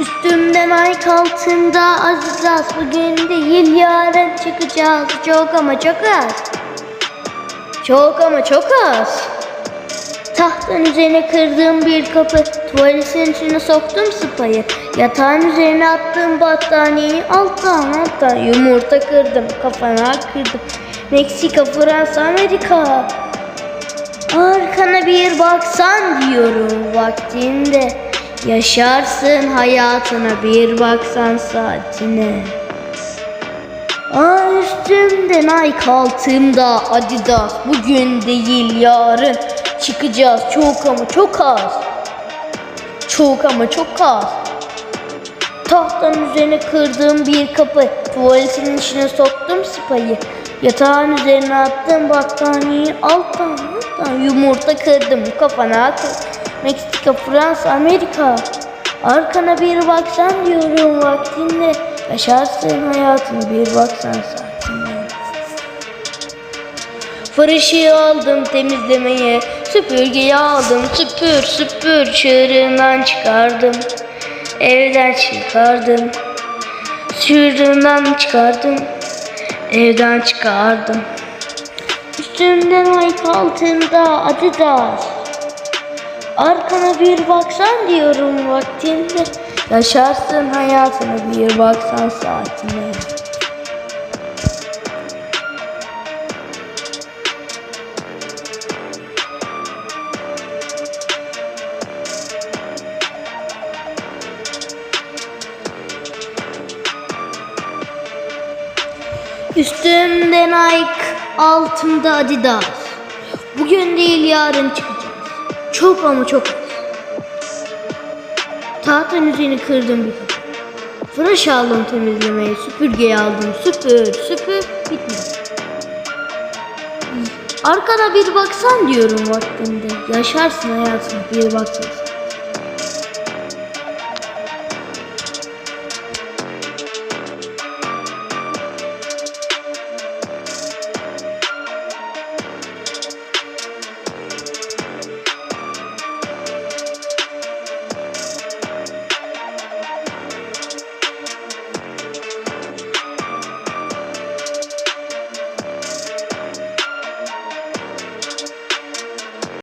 Üstümden ay altında aziz az bugün değil yarın çıkacağız çok ama çok az. Çok ama çok az. Tahtın üzerine kırdığım bir kapı, tuvaletin içine soktum sıpayı. Yatağın üzerine attığım battaniyeyi alttan alttan yumurta kırdım, kafana kırdım. Meksika, Fransa, Amerika. Arkana bir baksan diyorum vaktinde. Yaşarsın hayatına bir baksan saatine. Aa üstümde Nike altımda Adidas bugün değil yarın çıkacağız çok ama çok az. Çok ama çok az. Tahtanın üzerine kırdığım bir kapı, tuvaletin içine soktum sıpayı. Yatağın üzerine attım battaniyeyi alttan alttan yumurta kırdım kafana kır. Meksika, Fransa, Amerika. Arkana bir baksan diyorum vaktinde. Yaşarsın hayatını bir baksan saatinde. Fırışı aldım temizlemeye, süpürgeyi aldım süpür süpür çığırından çıkardım. Evden çıkardım, çığırından çıkardım, evden çıkardım. Üstümden ay altında Adidas. Arkana bir baksan diyorum vaktinde. Yaşarsın hayatını bir baksan saatine. Üstümde Nike, altımda Adidas. Bugün değil yarın çıkacağız. Çok ama çok. Tahtanın üzerine kırdım bir kapı. Fırış aldım temizlemeye, süpürgeyi aldım. Süpür, süpür, bitmedi. Arkana bir baksan diyorum vaktinde. Yaşarsın hayatına bir baksan.